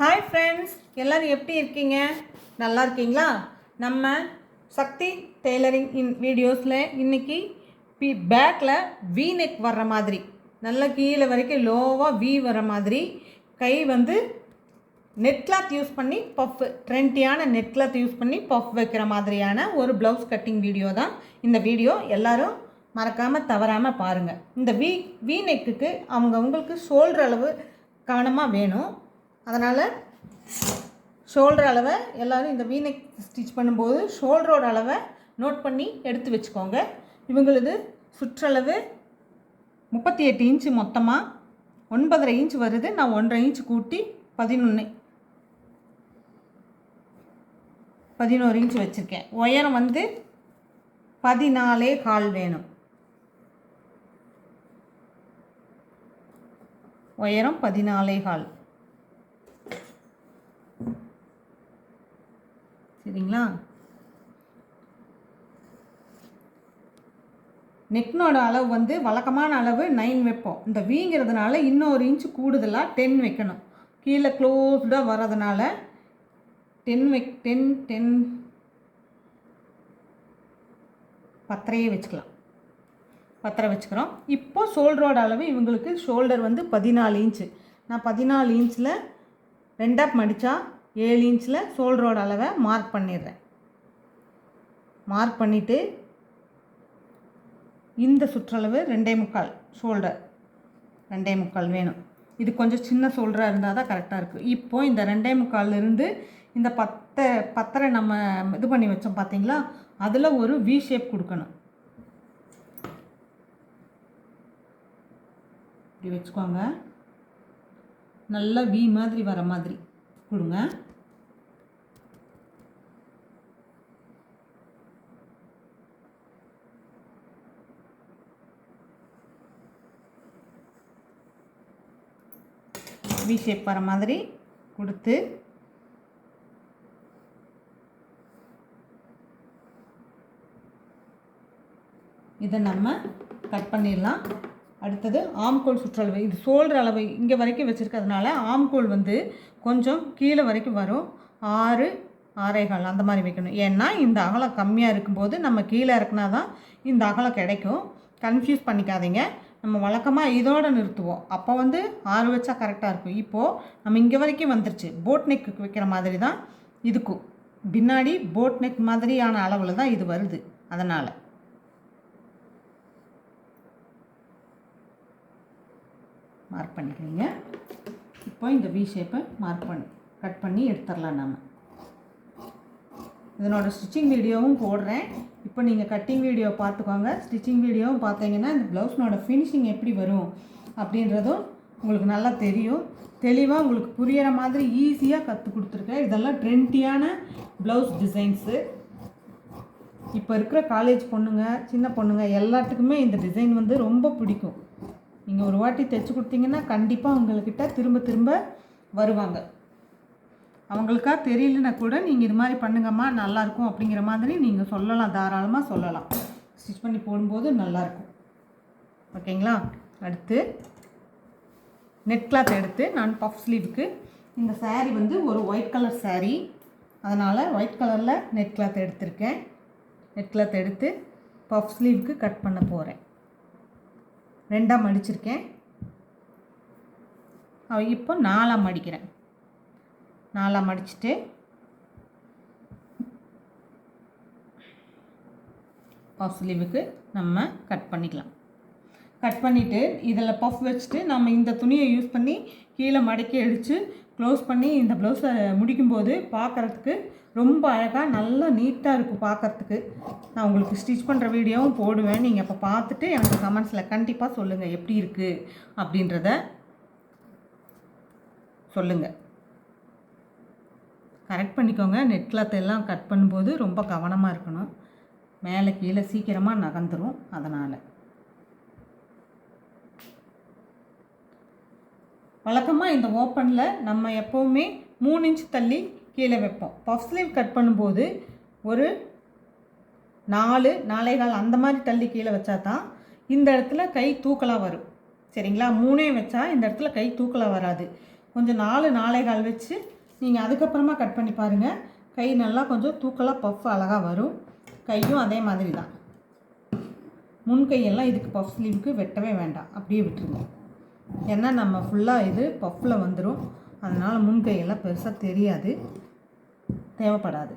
Hi friends எல்லோரும் எப்படி இருக்கீங்க? நல்லா இருக்கீங்களா? நம்ம சக்தி டெய்லரிங் இன் வீடியோஸில் இன்றைக்கி பி பேக்கில் வி நெக் வர்ற மாதிரி. நல்லா கீழே வரைக்கும் லோவாக வி வர மாதிரி. கை வந்து நெட் கிளாத் யூஸ் பண்ணி பஃப் ட்ரெண்டியான நெட் கிளாத் யூஸ் பண்ணி பஃப் வைக்கிற மாதிரியான ஒரு ப்ளவுஸ் கட்டிங் வீடியோ தான் இந்த வீடியோ. எல்லோரும் மறக்காமல் தவறாமல் பாருங்கள் இந்த வி வி நெக்குக்கு அவங்கவுங்களுக்கு ஷோல்டர் அளவு கவனமாக வேணும். அதனால் ஷோல்டர் அளவை எல்லோரும் இந்த வீநெக் ஸ்டிச் பண்ணும்போது ஷோல்டரோட அளவை நோட் பண்ணி எடுத்து வச்சுக்கோங்க. இவங்களது சுற்றளவு முப்பத்தி எட்டு இன்ச்சு மொத்தமாக ஒன்பதரை இன்ச் வருது. நான் ஒன்றரை இன்ச் கூட்டி பதினொன்று பதினோரு இன்ச் வச்சுருக்கேன். உயரம் வந்து பதினாலே கால் வேணும். உயரம் பதினாலே கால். சரிங்களா? நெக்னோட அளவு வந்து வழக்கமான அளவு நைன் வைப்போம். இந்த வீங்கிறதுனால இன்னொரு இன்ச்சு கூடுதலாக டென் வைக்கணும். கீழே க்ளோஸ்டாக வர்றதுனால டென் வை டென் டென் பத்தரையே வச்சுக்கலாம். பத்தரை வச்சுக்கிறோம். இப்போ ஷோல்டரோட அளவு இவங்களுக்கு ஷோல்டர் வந்து பதினாலு இன்ச்சு நான் பதினாலு இன்ச்சில் ரெண்டாக மடித்தா ஏழு இன்ச்சில் ஷோல்டரோட அளவை மார்க் பண்ணிடுறேன். மார்க் பண்ணிவிட்டு இந்த சுற்றளவு ரெண்டே முக்கால் ஷோல்டர் ரெண்டே முக்கால் வேணும். இது கொஞ்சம் சின்ன ஷோல்டராக இருந்தால் தான் கரெக்டாக இருக்குது இப்போ இந்த ரெண்டே முக்கால்லேருந்து இந்த பத்தை பத்தரை நம்ம இது பண்ணி வச்சோம் பார்த்தீங்களா அதில் ஒரு வி ஷேப் கொடுக்கணும். இப்படி வச்சுக்கோங்க. நல்லா வி மாதிரி வர மாதிரி. கொடுங்க. வி ஷேப் வர மாதிரி கொடுத்து இதை நம்ம கட் பண்ணிடலாம். அடுத்தது ஆம்கோல் சுற்றளவு. இது சோல்ற அளவு இங்கே வரைக்கும் வச்சுருக்கிறதுனால ஆம்கோல் வந்து கொஞ்சம் கீழே வரைக்கும் வரும். ஆறு ஆறேகால் அந்த மாதிரி வைக்கணும். ஏன்னா இந்த அகலம் கம்மியாக இருக்கும்போது நம்ம கீழே இறக்குனா தான் இந்த அகலம் கிடைக்கும். கன்ஃபியூஸ் பண்ணிக்காதீங்க. நம்ம வழக்கமாக இதோடு நிறுத்துவோம். அப்போ வந்து ஆறு வச்சா கரெக்டாக இருக்கும். இப்போது நம்ம இங்கே வரைக்கும் வந்துருச்சு. போட் நெக்கு வைக்கிற மாதிரி தான் இதுக்கும். பின்னாடி போட் நெக் மாதிரியான அளவில் தான் இது வருது. அதனால். மார்க் பண்ணிக்கிறீங்க. இப்போ இந்த வி ஷேப்பை மார்க் பண்ணி கட் பண்ணி எடுத்துடலாம் நம்ம இதனோட ஸ்டிச்சிங் வீடியோவும் போடுறேன். இப்போ நீங்கள் கட்டிங் வீடியோ பார்த்துக்கோங்க. ஸ்டிச்சிங் வீடியோவும் பார்த்தீங்கன்னா இந்த ப்ளவுஸ்னோட ஃபினிஷிங் எப்படி வரும் அப்படின்றதும் உங்களுக்கு நல்லா தெரியும். தெளிவாக உங்களுக்கு புரிகிற மாதிரி ஈஸியாக கற்றுக் கொடுத்துருக்கேன். இதெல்லாம் ட்ரெண்டியான ப்ளவுஸ் டிசைன்ஸு இப்போ இருக்கிற காலேஜ் பொண்ணுங்க சின்ன பொண்ணுங்க எல்லாத்துக்குமே இந்த டிசைன் வந்து ரொம்ப பிடிக்கும். நீங்கள் ஒரு வாட்டி தைச்சி கொடுத்தீங்கன்னா கண்டிப்பாக அவங்கக்கிட்ட திரும்ப திரும்ப வருவாங்க. அவங்களுக்கா தெரியலனா கூட நீங்கள் இது மாதிரி பண்ணுங்கம்மா நல்லாயிருக்கும் அப்படிங்கிற மாதிரி நீங்கள் சொல்லலாம் தாராளமாக சொல்லலாம். ஸ்டிச் பண்ணி போடும்போது நல்லாயிருக்கும் ஓகேங்களா? அடுத்து நெட் கிளாத் எடுத்து நான் பஃப் ஸ்லீவுக்கு இந்த சேரீ வந்து ஒரு ஒயிட் கலர் சேரீ அதனால் ஒயிட் கலரில் நெட் கிளாத் எடுத்திருக்கேன். நெட் கிளாத் எடுத்து பஃப் ஸ்லீவுக்கு கட் பண்ண போகிறேன் ரெண்டாக மடிச்சிருக்கேன் இப்போ நாலாக மடிக்கிறேன் நாலாக மடிச்சுட்டு பஃப் ஸ்லீவுக்கு நம்ம கட் பண்ணிக்கலாம். கட் பண்ணிவிட்டு இதில் பஃப் வச்சுட்டு நம்ம இந்த துணியை யூஸ் பண்ணி கீழே மடக்கி அடித்து க்ளோஸ் பண்ணி இந்த ப்ளவுஸை முடிக்கும்போது பார்க்குறதுக்கு ரொம்ப அழகாக நல்லா நீட்டாக இருக்கும் பார்க்குறதுக்கு. நான் உங்களுக்கு ஸ்டிச் பண்ணுற வீடியோவும் போடுவேன். நீங்கள் அப்போ பார்த்துட்டு எனக்கு கமெண்ட்ஸில் கண்டிப்பாக சொல்லுங்கள் எப்படி இருக்குது அப்படின்றத சொல்லுங்கள் கரெக்ட் பண்ணிக்கோங்க. நெட் கிளாத் எல்லாம் கட் பண்ணும்போது ரொம்ப கவனமாக இருக்கணும். மேலே கீழே சீக்கிரமாக நகர்ந்துடும் அதனால். வழக்கமாக இந்த ஓப்பனில் நம்ம எப்போவுமே மூணு இன்ச் தள்ளி கீழே வைப்போம். பஃப் ஸ்லீவ் கட் பண்ணும்போது ஒரு நாலு நாளைகால் கால் அந்த மாதிரி தள்ளி கீழே வச்சா தான் இந்த இடத்துல கை தூக்கலாக வரும். சரிங்களா? மூணே வச்சா இந்த இடத்துல கை தூக்கலாக வராது. கொஞ்சம் நாலு நாளைகால் வச்சு நீங்கள் அதுக்கப்புறமா கட் பண்ணி பாருங்கள் கை நல்லா கொஞ்சம் தூக்கலாக பஃப் அழகாக வரும். கையும் அதே மாதிரி தான் முன் கையெல்லாம் இதுக்கு பஃப் ஸ்லீவுக்கு வெட்டவே வேண்டாம். அப்படியே விட்டுருங்க. ஏன்னா நம்ம ஃபுல்லாக இது பஃப்பில் வந்துடும் அதனால் முன் கையெல்லாம் பெருசாக தெரியாது. தேவைப்படாது.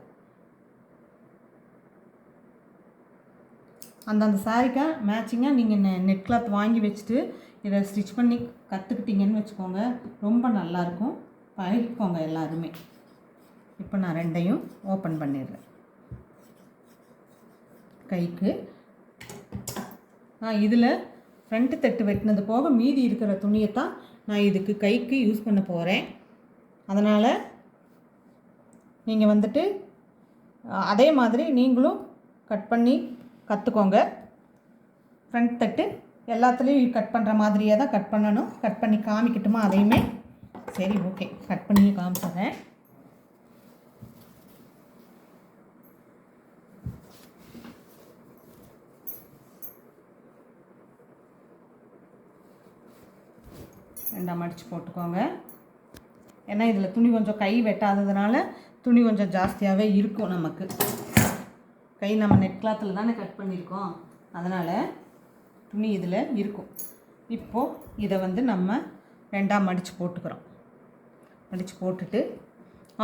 அந்தந்த சாரிக்காக மேட்சிங்காக நீங்கள் நெ நெட் கிளாத் வாங்கி வச்சுட்டு இதை ஸ்டிச் பண்ணி கற்றுக்கிட்டீங்கன்னு வச்சுக்கோங்க. ரொம்ப நல்லாயிருக்கும் பழகிக்கோங்க எல்லாருமே. இப்போ நான் ரெண்டையும் ஓப்பன் பண்ணிடுறேன். கைக்கு. நான் இதில் ஃப்ரண்ட்டு தட்டு வெட்டினது போக மீதி இருக்கிற துணியை தான் நான் இதுக்கு கைக்கு யூஸ் பண்ண போகிறேன் அதனால் நீங்கள் வந்துட்டு அதே மாதிரி நீங்களும் கட் பண்ணி கற்றுக்கோங்க ஃப்ரண்ட் தட்டு எல்லாத்துலேயும் கட் பண்ணுற மாதிரியே தான் கட் பண்ணணும். கட் பண்ணி காமிக்கட்டுமா அதையுமே? சரி ஓகே கட் பண்ணி காமிச்சிடுறேன். ரெண்டாம் மடித்து போட்டுக்கோங்க. ஏன்னா இதில் துணி கொஞ்சம் கை வெட்டாததுனால துணி கொஞ்சம் ஜாஸ்தியாகவே இருக்கும் நமக்கு. கை நம்ம நெட் கிளாத்தில் தானே கட் பண்ணியிருக்கோம் அதனால் துணி இதில் இருக்கும். இப்போது இதை வந்து நம்ம ரெண்டாக மடித்து போட்டுக்கிறோம். மடித்து போட்டுட்டு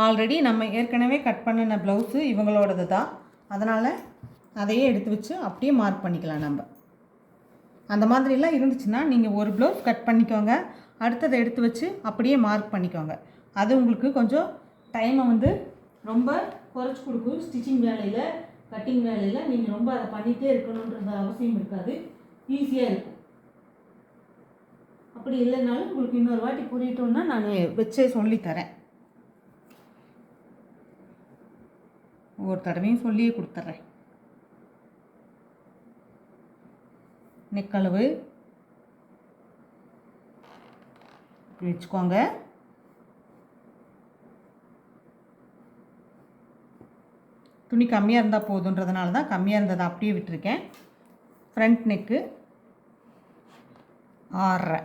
ஆல்ரெடி நம்ம ஏற்கனவே கட் பண்ணின ப்ளவுஸு இவங்களோடது தான் அதனால் அதையே எடுத்து வச்சு அப்படியே மார்க் பண்ணிக்கலாம் நம்ம. அந்த மாதிரிலாம் இருந்துச்சுன்னா நீங்கள் ஒரு ப்ளவுஸ் கட் பண்ணிக்கோங்க. அடுத்ததை எடுத்து வச்சு அப்படியே மார்க் பண்ணிக்கோங்க. அது உங்களுக்கு கொஞ்சம் டைமை வந்து ரொம்ப குறைச்சி கொடுக்கும். ஸ்டிச்சிங் வேலையில் கட்டிங் வேலையில் நீங்கள் ரொம்ப அதை பண்ணிகிட்டே இருக்கணுன்றது அவசியம் இருக்காது. ஈஸியாக இருக்கும். அப்படி இல்லைனாலும் உங்களுக்கு இன்னொரு வாட்டி புரியட்டோன்னா நான் வச்சே சொல்லித்தரேன் ஒவ்வொரு தடவையும் சொல்லியே கொடுத்துட்றேன். நெக்களவு இப்படி வச்சுக்கோங்க. துணி கம்மியாக இருந்தால் போதுன்றதுனால தான் கம்மியாக இருந்ததை அப்படியே விட்டுருக்கேன். ஃப்ரண்ட் நெக்கு ஆறரை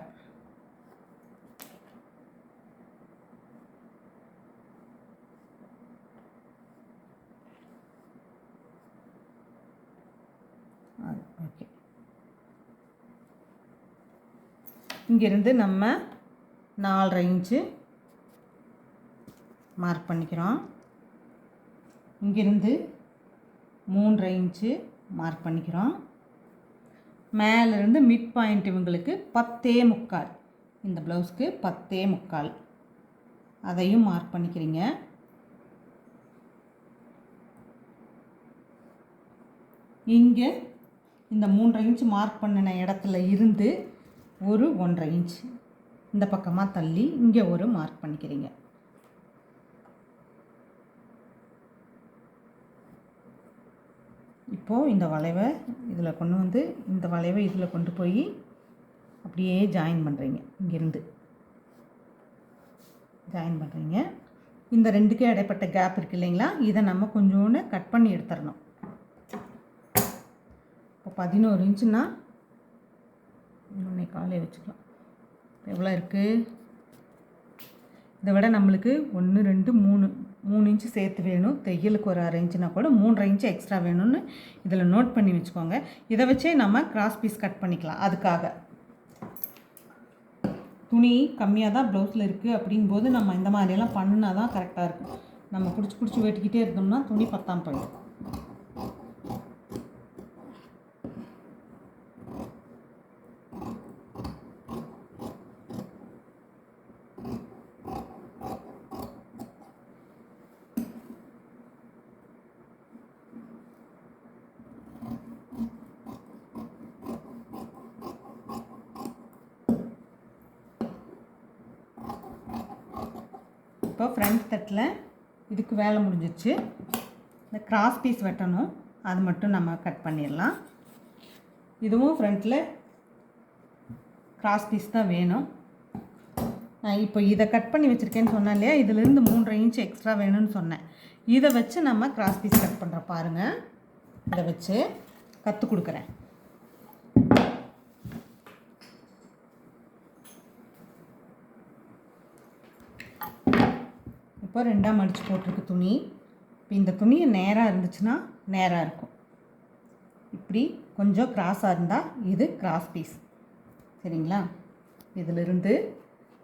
ஓகே இங்கேருந்து நம்ம நாலரை இன்ச்சு மார்க் பண்ணிக்கிறோம். இங்கேருந்து மூன்றரை இன்ச்சு மார்க் பண்ணிக்கிறோம். மேலேருந்து மிட் பாயிண்ட் இவங்களுக்கு பத்தே முக்கால். இந்த ப்ளவுஸ்க்கு பத்தே முக்கால். அதையும் மார்க் பண்ணிக்கிறீங்க. இங்கே இந்த மூன்றரை இன்ச் மார்க் பண்ணின இடத்துல இருந்து ஒரு ஒன்றரை இன்ச் இந்த பக்கமாக தள்ளி இங்கே ஒரு மார்க் பண்ணிக்கிறீங்க. இப்போது இந்த வளைவை இதில் கொண்டு வந்து இந்த வளைவை இதில் கொண்டு போய் அப்படியே ஜாயின் பண்ணுறீங்க இங்கேருந்து. ஜாயின் பண்ணுறீங்க இந்த ரெண்டுக்கும் இடைப்பட்ட கேப் இருக்கு இல்லைங்களா? இதை நம்ம கொஞ்சோண்டு கட் பண்ணி எடுத்துடணும். இப்போ பதினோரு இன்ச்சுன்னா இன்னொன்று காலையை வச்சுக்கலாம். எவ்வளோ இருக்குது இதை விட நம்மளுக்கு ஒன்று ரெண்டு மூணு மூணு இன்ச்சு சேர்த்து வேணும். தையலுக்கு ஒரு அரை இன்ச்சுனா கூட மூன்றரை இன்ச்சு எக்ஸ்ட்ரா வேணும்னு இதில் நோட் பண்ணி வச்சுக்கோங்க. இதை வச்சே நம்ம கிராஸ் பீஸ் கட் பண்ணிக்கலாம். அதுக்காக. துணி கம்மியாக தான் ப்ளவுஸில் இருக்குது அப்படிங்கும்போது நம்ம இந்த மாதிரியெல்லாம் பண்ணினா தான் கரெக்டாக இருக்கும். நம்ம பிடிச்சி பிடிச்சி வெட்டிக்கிட்டே இருந்தோம்னா துணி பத்தாம் போயிடும். இப்போ ஃப்ரண்ட் தட்டில் இதுக்கு வேலை முடிஞ்சிச்சு இந்த கிராஸ் பீஸ் வெட்டணும். அது மட்டும் நம்ம கட் பண்ணிடலாம். இதுவும் ஃப்ரண்ட்டில் கிராஸ் பீஸ் தான் வேணும். நான் இப்போ இதை கட் பண்ணி வச்சுருக்கேன்னு சொன்னேன் இல்லையா? இதுலேருந்து மூன்றரை இன்ச் எக்ஸ்ட்ரா வேணும்னு சொன்னேன். இதை வச்சு நம்ம கிராஸ் பீஸ் கட் பண்ணுற பாருங்கள் இதை வச்சு கற்றுக் கொடுக்குறேன். இப்போ ரெண்டாக மடித்து போட்டிருக்கு துணி. இப்போ இந்த துணி நேராக இருந்துச்சுன்னா நேராக இருக்கும். இப்படி கொஞ்சம் கிராஸாக இருந்தால் இது கிராஸ் பீஸ் சரிங்களா? இதிலிருந்து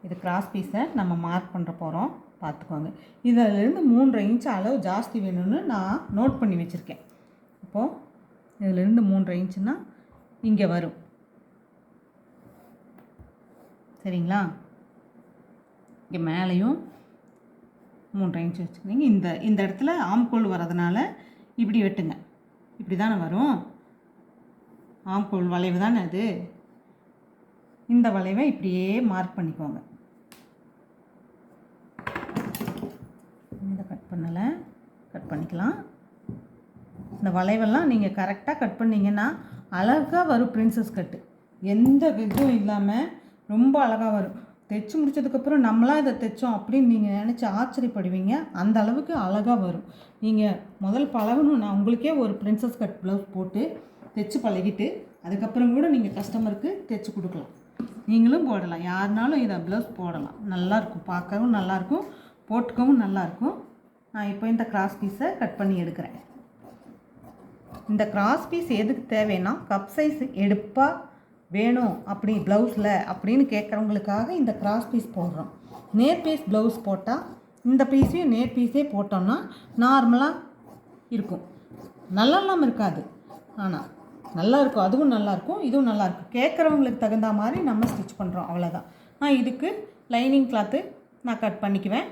இது கிராஸ் பீஸை நம்ம மார்க் பண்ணுற போகிறோம் பார்த்துக்கோங்க. இதிலிருந்து மூன்றரை இன்ச் அளவு ஜாஸ்தி வேணும்னு நான் நோட் பண்ணி வச்சுருக்கேன். இப்போது இதிலிருந்து மூன்றரை இன்ச்சுன்னா இங்கே வரும். சரிங்களா? இங்கே மேலேயும் மூன்றரை இன்ச்சு வச்சுக்கிறீங்க. இந்த இந்த இடத்துல ஆம்கோல் வரதுனால இப்படி வெட்டுங்க. இப்படி தானே வரும். ஆம்கோல் வளைவு தானே அது? இந்த வளைவை இப்படியே மார்க் பண்ணிக்கோங்க. இந்த கட் பண்ணலை. கட் பண்ணிக்கலாம். இந்த வளைவெல்லாம் நீங்கள் கரெக்டாக கட் பண்ணிங்கன்னா அழகாக வரும் பிரின்சஸ் கட்டு எந்த இதுவும் இல்லாமல் ரொம்ப அழகாக வரும். தைச்சு முடிச்சதுக்கப்புறம் நம்மளாம் இதை தைச்சோம் அப்படின்னு நீங்கள் நினச்சி ஆச்சரியப்படுவீங்க. அந்த அளவுக்கு அழகாக வரும். நீங்கள் முதல் பழகணும். நான் உங்களுக்கே ஒரு பிரின்சஸ் கட் ப்ளவுஸ் போட்டு தைச்சு பழகிட்டு அதுக்கப்புறம் கூட நீங்கள் கஸ்டமருக்கு தைச்சி கொடுக்கலாம். நீங்களும் போடலாம். யாருனாலும் இதை ப்ளவுஸ் போடலாம். நல்லாயிருக்கும் பார்க்கவும் நல்லாயிருக்கும் போட்டுக்கவும் நல்லாயிருக்கும் நான் இப்போ இந்த கிராஸ் பீஸை கட் பண்ணி எடுக்கிறேன். இந்த கிராஸ் பீஸ் எதுக்கு தேவைன்னா கப் சைஸ் எடுப்பாக வேணும் அப்படி ப்ளவுஸில் அப்படின்னு கேட்குறவங்களுக்காக இந்த கிராஸ் பீஸ் போடுறோம். நேர் பீஸ் ப்ளவுஸ் போட்டால் இந்த பீஸையும் நேர் பீஸே போட்டோம்னா நார்மலாக இருக்கும். நல்லாலாம் இருக்காது. ஆனால் நல்லா இருக்கும் அதுவும் நல்லாயிருக்கும். இதுவும் நல்லாயிருக்கும். கேட்குறவங்களுக்கு தகுந்த மாதிரி நம்ம ஸ்டிச் பண்ணுறோம் அவ்வளோதான் நான் இதுக்கு லைனிங் கிளாத்து நான் கட் பண்ணிக்குவேன்.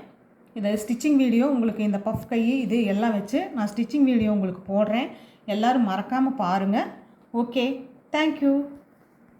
இதை ஸ்டிச்சிங் வீடியோ உங்களுக்கு இந்த பஃப் கை இது எல்லாம் வச்சு நான் ஸ்டிச்சிங் வீடியோ உங்களுக்கு போடுறேன். எல்லோரும் மறக்காமல் பாருங்கள் ஓகே தேங்க்யூ